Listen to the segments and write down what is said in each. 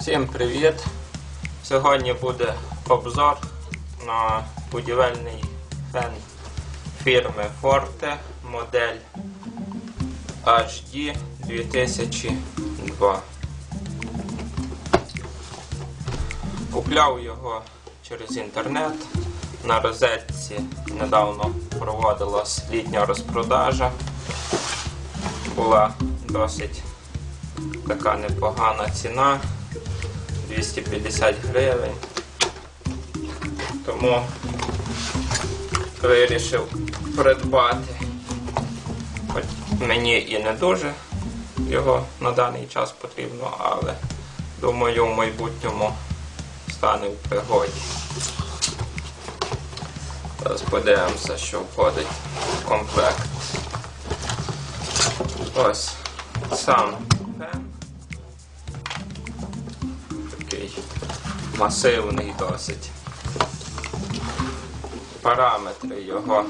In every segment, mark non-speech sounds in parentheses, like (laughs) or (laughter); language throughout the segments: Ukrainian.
Всім привіт! Сьогодні буде обзор на будівельний фен фірми Forte модель HD 2002. Купляв його через інтернет. На розетці недавно проводилась літня розпродажа. Була досить така непогана ціна 250 гривень. Тому вирішив придбати. Хоч мені і не дуже його на даний час потрібно, але думаю в майбутньому стане в пригоді. Зараз подивимося, що входить в комплект. Ось сам масивний досить. Параметри його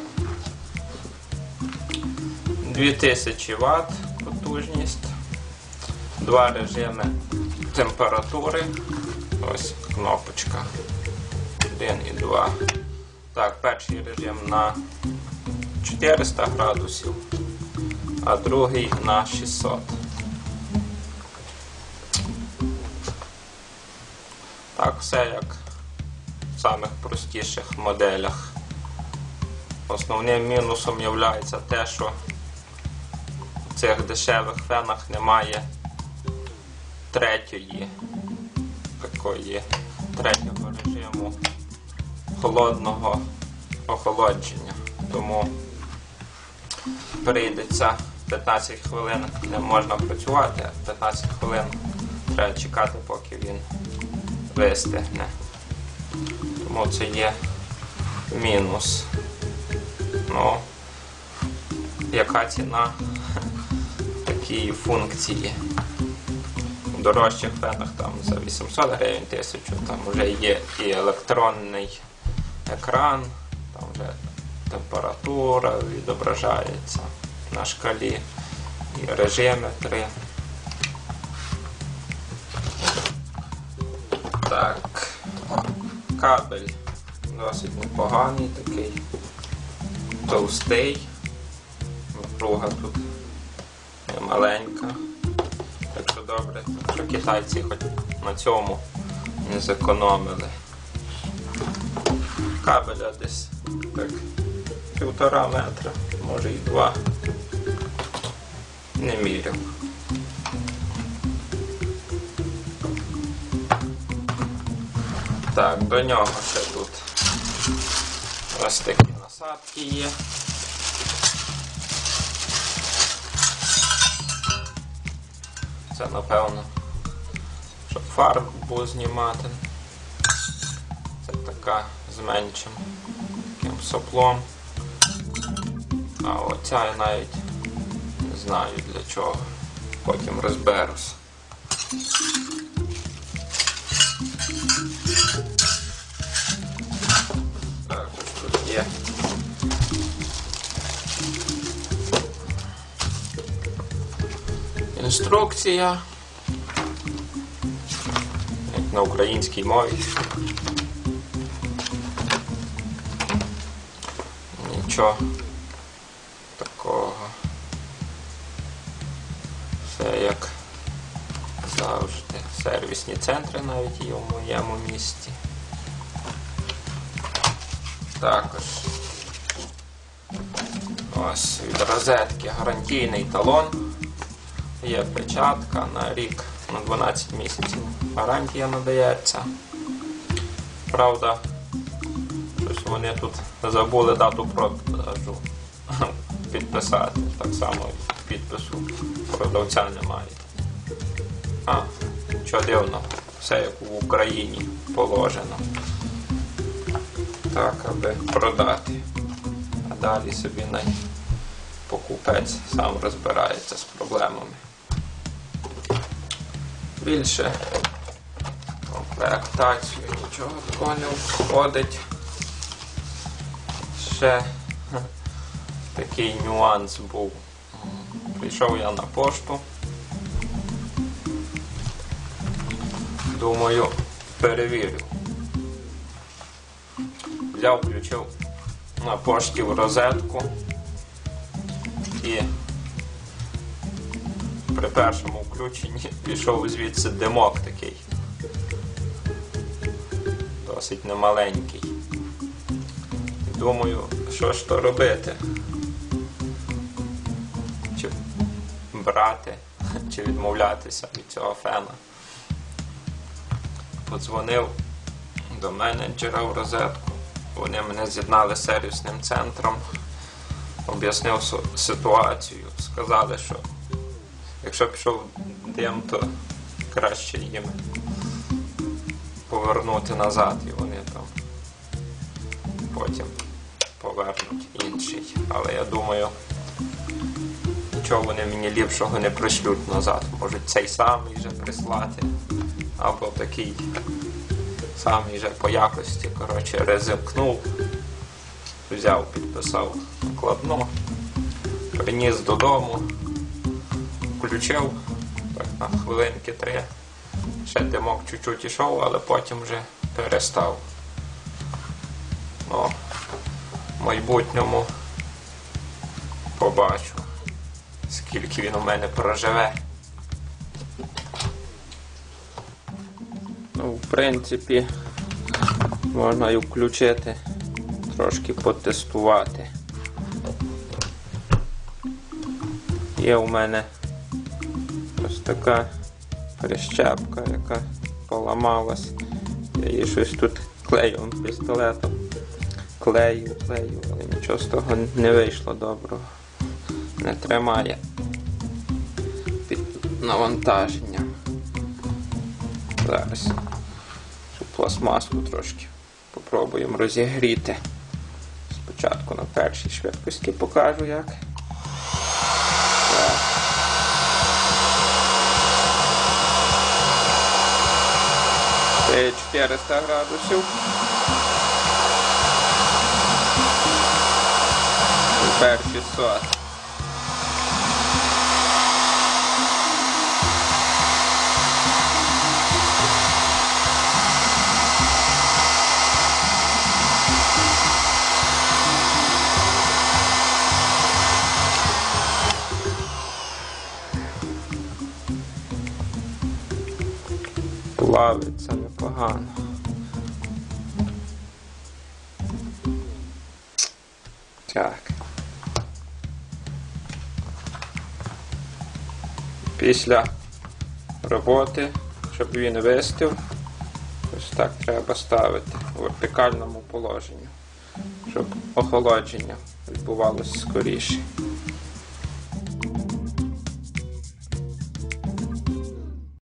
2000 Вт потужність, два режими температури. Ось кнопочка. Один і два. Так, перший режим на 400 градусів, а другий на 600. Так, все як в самих простіших моделях. Основним мінусом є те, що в цих дешевих фенах немає третьої такої третього режиму холодного охолодження. Тому прийдеться 15 хвилин не можна працювати, а 15 хвилин треба чекати, поки він вистигне. Тому це є мінус. Ну, яка ціна (laughs) такої функції? У дорожчих фенах там за 800 гривень тисячу, там вже є і електронний екран, там вже температура відображається на шкалі, і режими три. Так, кабель досить непоганий такий, товстий, напруга тут маленька. Так що добре, що китайці хоч на цьому не зекономили. Кабеля десь так півтора метра, може і два. Не міряв. Так, до нього ще тут ось такі насадки є. Це напевно, щоб фарбу знімати. Це така з меншим таким соплом. А оця я навіть не знаю для чого. Потім розберусь. Є. Інструкція. Як на українській мові. Нічого такого. Все як завжди. Сервісні центри навіть є в моєму місті. Також ось від розетки гарантійний талон. Є печатка на рік на 12 місяців. Гарантія надається. Правда, щось вони тут забули дату продажу (laughs) підписати. Так само підпису продавця немає. А, що дивно, все як в Україні положено. Так, аби продати. А далі собі най покупець сам розбирається з проблемами. Більше комплектацію нічого такого не входить. Ще такий нюанс був. Прийшов я на пошту. Думаю, перевірю. Взяв, включив на пошті в розетку і при першому включенні пішов звідси димок такий. Досить немаленький. Думаю, що ж то робити? Чи брати, чи відмовлятися від цього фена. Подзвонив до менеджера в розетку. Вони мене з'єднали з сервісним центром, об'яснив ситуацію. Сказали, що якщо пішов дим, то краще їм повернути назад і вони там потім повернуть інший. Але я думаю, нічого вони мені ліпшого не пришлють назад. Можуть цей самий вже прислати, або такий самий же по якості. Коротше, ризикнув, взяв, підписав накладну, приніс додому, включив так, на хвилинки три. Ще димок чуть-чуть ішов, але потім вже перестав. Ну, в майбутньому побачу, скільки він у мене проживе. Ну, в принципі, можна і включити, трошки потестувати. Є у мене ось така прищепка, яка поламалась. Я її щось тут клею пістолетом. Клею, клею, але нічого з того не вийшло доброго. Не тримає під навантаженням. Зараз цю пластмаску трошки попробуємо розігріти. Спочатку на першій швидкості покажу як. Це 400 градусів. Тепер 600. Плавиться непогано. Так. Після роботи, щоб він вистив, ось так треба ставити у вертикальному положенні, щоб охолодження відбувалося скоріше.